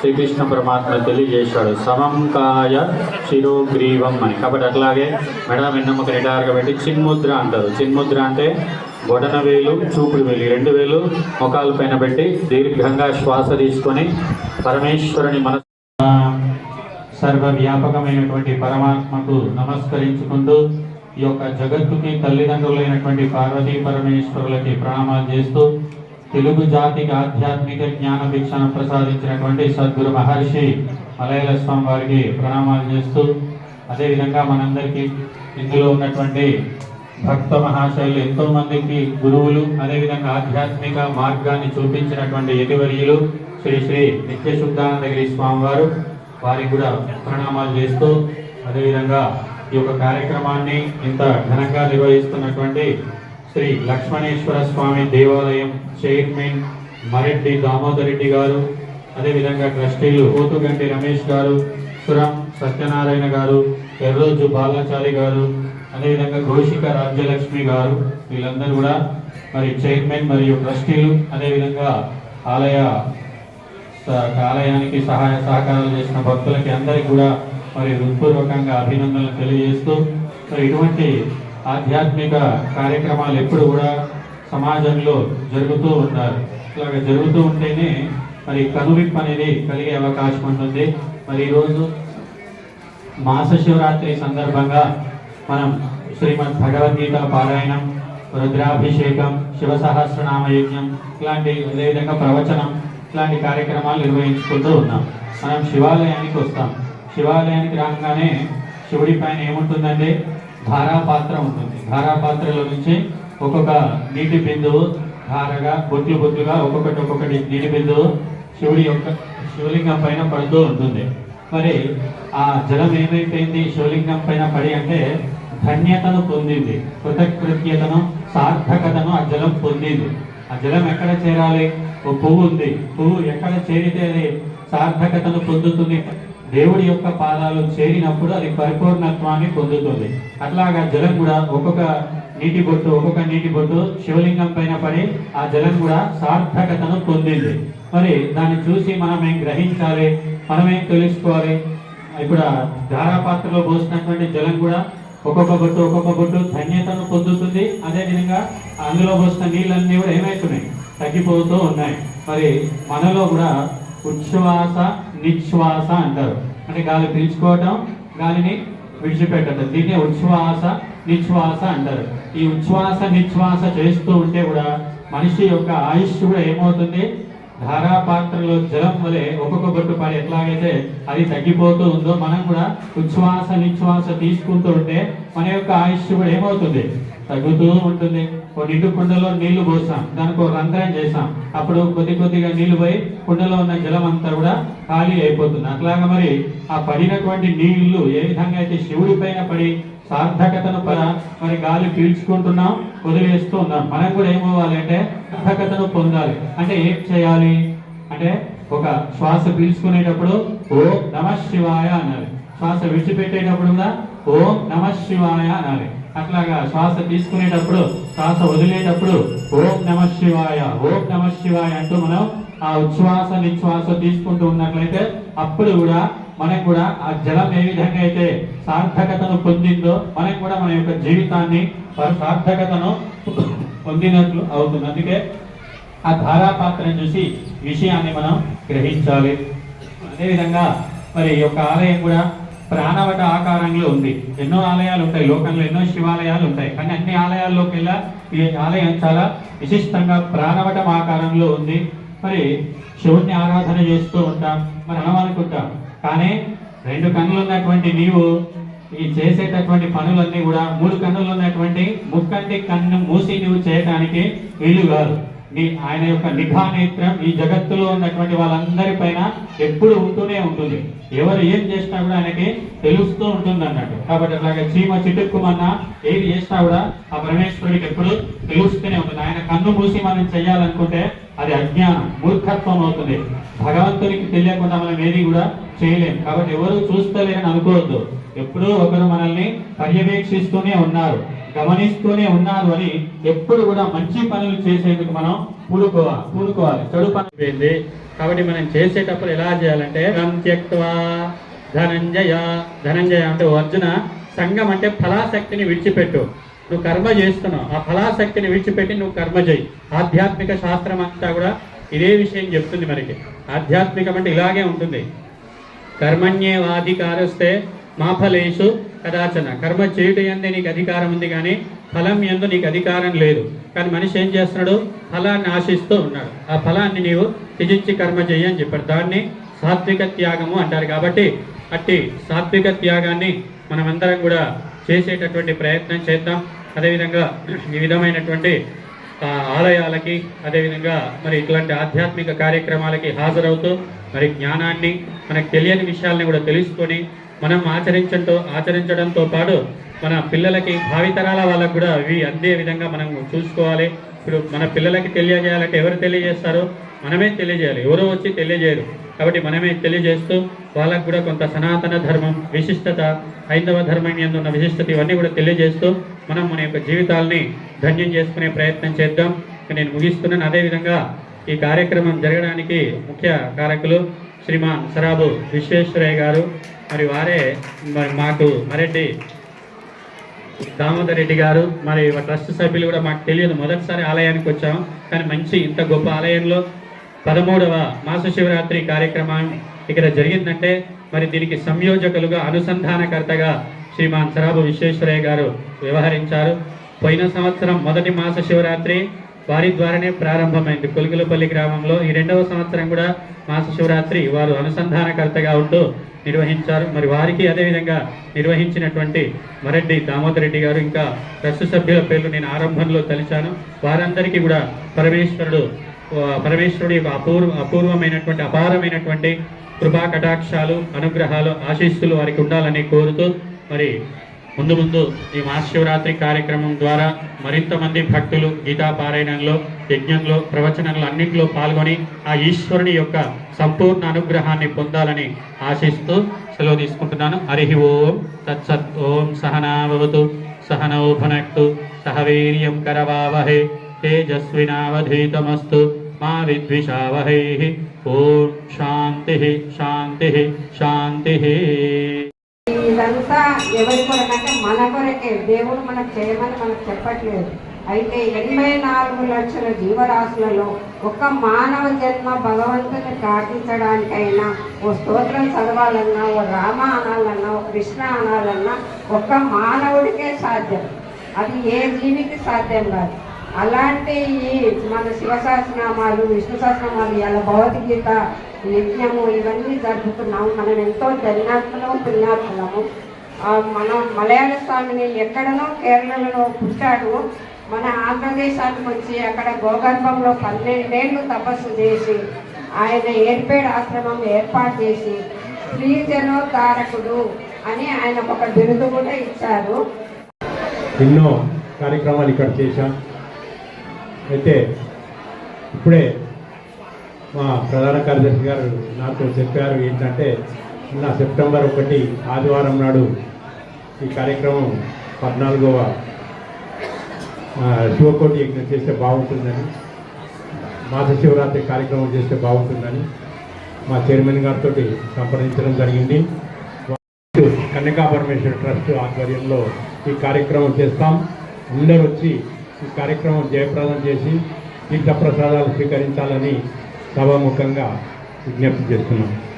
శ్రీకృష్ణ పరమాత్మ తెలియజేశాడు. సమం కాయ శిరోగ్రీవం అని. కాబట్టి అట్లాగే మెడ వెన్నమ్మక నిటారుగా పెట్టి చిన్ముద్ర అంటారు. చిన్ముద్ర అంటే బొటన వేలు చూపుడు వేలు. రెండు వేలు ముఖాల పైన పెట్టి దీర్ఘంగా శ్వాస తీసుకొని పరమేశ్వరుని మన సర్వవ్యాపకమైనటువంటి పరమాత్మకు నమస్కరించుకుంటూ ఈ యొక్క జగత్తుకి తల్లిదండ్రులైనటువంటి పార్వతీ పరమేశ్వరులకి ప్రణామాలు చేస్తూ తెలుగు జాతికి ఆధ్యాత్మిక జ్ఞాన భిక్షను ప్రసాదించినటువంటి సద్గురు మహర్షి మలయల స్వామి వారికి ప్రణామాలు చేస్తూ అదేవిధంగా మనందరికీ ఇందులో ఉన్నటువంటి భక్త మహాశైలు ఎంతో మందికి గురువులు అదేవిధంగా ఆధ్యాత్మిక మార్గాన్ని చూపించినటువంటి యతివర్యులు శ్రీ శ్రీ నిత్యశుద్ధానందగిరి స్వామివారు స్వామి వారు వారికి కూడా ప్రణామాలు చేస్తూ అదేవిధంగా ఈ యొక్క కార్యక్రమాన్ని ఇంత ఘనంగా నిర్వహిస్తున్నటువంటి శ్రీ లక్ష్మణేశ్వర స్వామి దేవాలయం చైర్మన్ మరెడ్డి దామోదర్ రెడ్డి గారు అదేవిధంగా ట్రస్టీలు పోతుగంటి రమేష్ గారు సురం సత్యనారాయణ గారు ఎర్రోజు బాలాచారి గారు అదేవిధంగా ఘోషిక రాజ్యలక్ష్మి గారు వీళ్ళందరూ కూడా మరి చైర్మన్ మరియు ట్రస్టీలు అదేవిధంగా ఆలయ ఆలయానికి సహాయ సహకారాలు చేసిన భక్తులకి అందరికీ కూడా మరి హృత్పూర్వకంగా అభినందనలు తెలియజేస్తూ ఇటువంటి ఆధ్యాత్మిక కార్యక్రమాలు ఎప్పుడు కూడా సమాజంలో జరుగుతూ ఉంటారు. ఇలాగ జరుగుతూ ఉంటేనే మరి కనువిప్పు అనేది కలిగే అవకాశం ఉంటుంది. మరి ఈరోజు మాస శివరాత్రి సందర్భంగా మనం శ్రీమద్ భగవద్గీత పారాయణం రుద్రాభిషేకం శివ సహస్రనామ యజ్ఞం ఇలాంటి అదేవిధంగా ప్రవచనం ఇలాంటి కార్యక్రమాలు నిర్వహించుకుంటూ ఉన్నాం. మనం శివాలయానికి వస్తాం. శివాలయానికి రాగానే శివుడి పైన ఏముంటుందంటే ధారాపాత్ర ఉంటుంది. ధారాపాత్రలో నుంచి ఒక్కొక్క నీటి బిందువు ధారగా బొట్లు బొట్లుగా ఒక్కొక్కటి ఒక్కొక్కటి నీటి బిందువు శివుడి యొక్క శివలింగం పైన పడుతూ ఉంటుంది. మరి ఆ జలం ఏమైపోయింది? శివలింగం పైన పడి అంటే ధన్యతను పొందింది. కృతకృత్యతను సార్థకతను ఆ జలం పొందింది. ఆ జలం ఎక్కడ చేరాలి? ఓ పువ్వు ఉంది. పువ్వు ఎక్కడ చేరితే అది సార్థకతను పొందుతుంది? దేవుడి యొక్క పాదాలు చేరినప్పుడు అది పరిపూర్ణత్వాన్ని పొందుతుంది. అట్లాగా జలం కూడా ఒక్కొక్క నీటి బొట్టు ఒక్కొక్క నీటి బొట్టు శివలింగం పైన పడి ఆ జలం కూడా సార్థకతను పొందింది. మరి దాన్ని చూసి మనం ఏం గ్రహించాలి? మనం ఏం తెలుసుకోవాలి? ఇప్పుడు ధారాపాత్రలో పోసినటువంటి జలం కూడా ఒక్కొక్క బొట్టు ఒక్కొక్క బొట్టు ధన్యతను పొందుతుంది. అదేవిధంగా అందులో పోసిన నీళ్ళన్నీ కూడా ఏమవుతున్నాయి తగ్గిపోతూ ఉన్నాయి. మరి మనలో కూడా ఉచ్ఛ్వాస నిశ్వాస అంటారు. అంటే గాలి పీల్చుకోవటం గాలిని విడిచిపెట్టడం దీన్ని ఉచ్ఛ్వాస నిశ్వాస అంటారు. ఈ ఉచ్ఛ్వాస నిశ్వాస చేస్తూ ఉంటే కూడా మనిషి యొక్క ఆయుష్ కూడా ఏమవుతుంది? ధారాపాత్రలో జలం వలె ఒక్కొక్క గొట్టు పడి ఎట్లాగైతే అది తగ్గిపోతూ ఉందో మనం కూడా ఉచ్ఛ్వాస నిశ్వాస తీసుకుంటూ ఉంటే మన యొక్క ఆయుష్ కూడా ఏమవుతుంది? తగ్గుతూ ఉంటుంది. ఒక నిండు కుండలో నీళ్ళు పోసాం. దానికి ఒక రంధ్రం చేసాం. అప్పుడు కొద్ది కొద్దిగా నీళ్ళు పోయి కుండలో ఉన్న జలం అంతా కూడా ఖాళీ అయిపోతుంది. అట్లాగా మరి ఆ పడినటువంటి నీళ్ళు ఏ విధంగా అయితే శివుడి పైన పడి సార్థకతను పర మరి గాలి పీల్చుకుంటున్నాం వదిలేస్తూ ఉన్నాం. మనం కూడా ఏమవ్వాలి అంటే సార్థకతను పొందాలి. అంటే ఏం చేయాలి? అంటే ఒక శ్వాస పీల్చుకునేటప్పుడు ఓం నమ శివాయ అనాలి. శ్వాస విడిచిపెట్టేటప్పుడు కూడా ఓం నమ శివాయ అనాలి. అట్లాగా శ్వాస తీసుకునేటప్పుడు శ్వాస వదిలేటప్పుడు ఓం నమ శివాయ ఓం నమ శివాయ అంటూ మనం ఆ ఉచ్ఛ్వాస నిశ్వాస తీసుకుంటూ ఉన్నట్లయితే అప్పుడు కూడా మనం కూడా ఆ జలం ఏ విధంగా అయితే సార్థకతను పొందిందో మనం కూడా మన యొక్క జీవితాన్ని సార్థకతను పొందినట్లు అవుతుంది. అందుకే ఆ ధారాపాత్రను చూసి విషయాన్ని మనం గ్రహించాలి. అదేవిధంగా మరి యొక్క ఆలయం కూడా ప్రాణవట ఆకారంలో ఉంది. ఎన్నో ఆలయాలు ఉంటాయి. లోకంలో ఎన్నో శివాలయాలు ఉంటాయి. కానీ అన్ని ఆలయాల్లోకి వెళ్ళా ఈ ఆలయం చాలా విశిష్టంగా ప్రాణవటం ఆకారంలో ఉంది. మరి శివుణ్ణి ఆరాధన చేస్తూ ఉంటాం. మరి మనం అనుకుంటాం కానీ రెండు కన్నులు ఉన్నటువంటి నీవు ఈ చేసేటటువంటి పనులన్నీ కూడా మూడు కన్నులు ఉన్నటువంటి ముక్కంటి కన్ను మూసి నువ్వు చేయటానికి వీలు కాదు. నీ ఆయన యొక్క నిఘా నేత్రం ఈ జగత్తులో ఉన్నటువంటి వాళ్ళందరి పైన ఎప్పుడు ఉంటూనే ఉంటుంది. ఎవరు ఏం చేసినా కూడా ఆయనకి తెలుస్తూ ఉంటుంది అన్నట్టు కాబట్టి అలాగే చీమ చిటుక్కుమన్నా ఏది చేసినా కూడా ఆ పరమేశ్వరుడికి ఎప్పుడు తెలుస్తూనే ఉంటుంది. ఆయన కన్ను మూసి మనం చేయాలనుకుంటే అది అజ్ఞానం మూర్ఖత్వం అవుతుంది. భగవంతునికి తెలియకుండా మనం ఏది కూడా చేయలేం. కాబట్టి ఎవరు చూస్తలేరని అనుకోవద్దు. ఎప్పుడూ ఒకరు మనల్ని పర్యవేక్షిస్తూనే ఉన్నారు. గమనిస్తూనే ఉన్నారు అని ఎప్పుడు కూడా మంచి పనులు చేసేందుకు మనం పూనుకోవాలి పూనుకోవాలి. చెడు పని పోయింది కాబట్టి మనం చేసేటప్పుడు ఎలా చేయాలంటే రం ధనంజయ ధనంజయ అంటే అర్జున సంఘం అంటే ఫలాశక్తిని విడిచిపెట్టు. నువ్వు కర్మ చేస్తున్నావు. ఆ ఫలాశక్తిని విడిచిపెట్టి నువ్వు కర్మ చేయి. ఆధ్యాత్మిక శాస్త్రం అంతా కూడా ఇదే విషయం చెప్తుంది మనకి. ఆధ్యాత్మికం అంటే ఇలాగే ఉంటుంది. కర్మణ్యేవాధికారస్తే మా ఫలేషు కదాచన. కర్మ చేయుట ఎందే నీకు అధికారం ఉంది కానీ ఫలం ఎందు నీకు అధికారం లేదు. కానీ మనిషి ఏం చేస్తున్నాడు? ఫలాన్ని ఆశిస్తూ ఉన్నాడు. ఆ ఫలాన్ని నీవు త్యజించి కర్మ చెయ్యి అని చెప్పాడు. దాన్ని సాత్విక త్యాగము అంటారు. కాబట్టి అట్టి సాత్విక త్యాగాన్ని మనమందరం కూడా చేసేటటువంటి ప్రయత్నం చేద్దాం. అదేవిధంగా ఈ విధమైనటువంటి ఆలయాలకి అదేవిధంగా మరి ఇట్లాంటి ఆధ్యాత్మిక కార్యక్రమాలకి హాజరవుతూ మరి జ్ఞానాన్ని మనకు తెలియని విషయాల్ని కూడా తెలుసుకొని మనం ఆచరించడంతో ఆచరించడంతో పాటు మన పిల్లలకి భావితరాల వాళ్ళకు కూడా ఇవి అందే విధంగా మనం చూసుకోవాలి. ఇప్పుడు మన పిల్లలకి తెలియజేయాలంటే ఎవరు తెలియజేస్తారో? మనమే తెలియజేయాలి. ఎవరో వచ్చి తెలియజేయరు. కాబట్టి మనమే తెలియజేస్తూ వాళ్ళకు కూడా కొంత సనాతన ధర్మం విశిష్టత హైందవ ధర్మం ఎందున్న విశిష్టత ఇవన్నీ కూడా తెలియజేస్తూ మనం మన యొక్క జీవితాల్ని ధన్యం చేసుకునే ప్రయత్నం చేద్దాం. నేను ముగిస్తున్నాను. అదేవిధంగా ఈ కార్యక్రమం జరగడానికి ముఖ్య కారకులు శ్రీమాన్ సరాబు విశ్వేశ్వరయ్య గారు మరి వారే మరి మాకు మరెడ్డి దామోదర్ రెడ్డి గారు మరి ట్రస్ట్ సభ్యులు కూడా మాకు తెలియదు. మొదటిసారి ఆలయానికి వచ్చాం. కానీ మంచి ఇంత గొప్ప ఆలయంలో పదమూడవ మాస శివరాత్రి కార్యక్రమం ఇక్కడ జరిగిందంటే మరి దీనికి సంయోజకులుగా అనుసంధానకర్తగా శ్రీమాన్ సరాబు విశ్వేశ్వరయ్య గారు వ్యవహరించారు. పోయిన సంవత్సరం మొదటి మాస శివరాత్రి వారి ద్వారానే ప్రారంభమైంది. కొలికలపల్లి గ్రామంలో ఈ రెండవ సంవత్సరం కూడా మాస శివరాత్రి వారు అనుసంధానకర్తగా ఉంటూ నిర్వహించారు. మరి వారికి అదేవిధంగా నిర్వహించినటువంటి మరెడ్డి దామోదర్ రెడ్డి గారు ఇంకా ట్రస్ట్ సభ్యుల పేర్లు నేను ఆరంభంలో తలిచాను. వారందరికీ కూడా పరమేశ్వరుడు పరమేశ్వరుడు యొక్క అపూర్వ అపూర్వమైనటువంటి అపారమైనటువంటి కృపా కటాక్షాలు అనుగ్రహాలు ఆశీస్సులు వారికి ఉండాలని కోరుతూ మరి ముందు ముందు ఈ మహాశివరాత్రి కార్యక్రమం ద్వారా మరింత మంది భక్తులు గీతా పారాయణంలో యజ్ఞంలో ప్రవచనంలో అన్నింటిలో పాల్గొని ఆ ఈశ్వరుని యొక్క సంపూర్ణ అనుగ్రహాన్ని పొందాలని ఆశిస్తూ సెలవు తీసుకుంటున్నాను. హరి ఓం తత్సత్ ఓం సహనాభవతు సహనౌ సహవీర్యం కరవావహే తేజస్వినావధీతమస్తు మా విద్విషావహై. ఓం శాంతి శాంతి శాంతి. ఇదంతా ఎవరి కొరకంటే మన కొరకే. దేవుడు మనకు చేయమని మనకు చెప్పట్లేదు. అయితే ఎనభై నాలుగు లక్షల జీవరాశులలో ఒక మానవ జన్మ భగవంతుని ప్రార్థించడానికైనా ఓ స్తోత్రం చదవాలన్నా ఓ రామ అనాలన్నా ఓ కృష్ణ అనాలన్నా ఒక్క మానవుడికే సాధ్యం. అది ఏ జీవికి సాధ్యం కాదు. అలాంటి ఈ మన శివ సహస్రనామాలు విష్ణు సహస్రనామాలు ఇలా భగవద్గీత నిత్యము ఇవన్నీ జరుపుతున్నాము. మనం ఎంతో ధన్యాత్మలము పుణ్యాత్మలము మన మలయాళ స్వామిని ఎక్కడనో కేరళలో పుట్టాడు. మన ఆంధ్రదేశానికి వచ్చి అక్కడ గోగర్భంలో పన్నెండేళ్ళు తపస్సు చేసి ఆయన ఏర్పేడ ఆశ్రమం ఏర్పాటు చేసి శ్రీజనోద్ధారకుడు అని ఆయన ఒక బిరుదు కూడా ఇచ్చారు. ఎన్నో కార్యక్రమాలు ఇక్కడ చేశాం. అయితే ఇప్పుడే మా ప్రధాన కార్యదర్శి గారు నాతో చెప్పారు ఏంటంటే నిన్న సెప్టెంబర్ ఒకటి ఆదివారం నాడు ఈ కార్యక్రమం పద్నాలుగవ శివకోటి యజ్ఞం చేస్తే బాగుంటుందని మాస శివరాత్రి కార్యక్రమం చేస్తే బాగుంటుందని మా చైర్మన్ గారితో సంప్రదించడం జరిగింది. కన్యకా పరమేశ్వర ట్రస్ట్ ఆధ్వర్యంలో ఈ కార్యక్రమం చేస్తాం. అందరూ వచ్చి ఈ కార్యక్రమం జయప్రదం చేసి తీర్థ ప్రసాదాలు స్వీకరించాలని సభాముఖంగా విజ్ఞప్తి చేస్తున్నాం.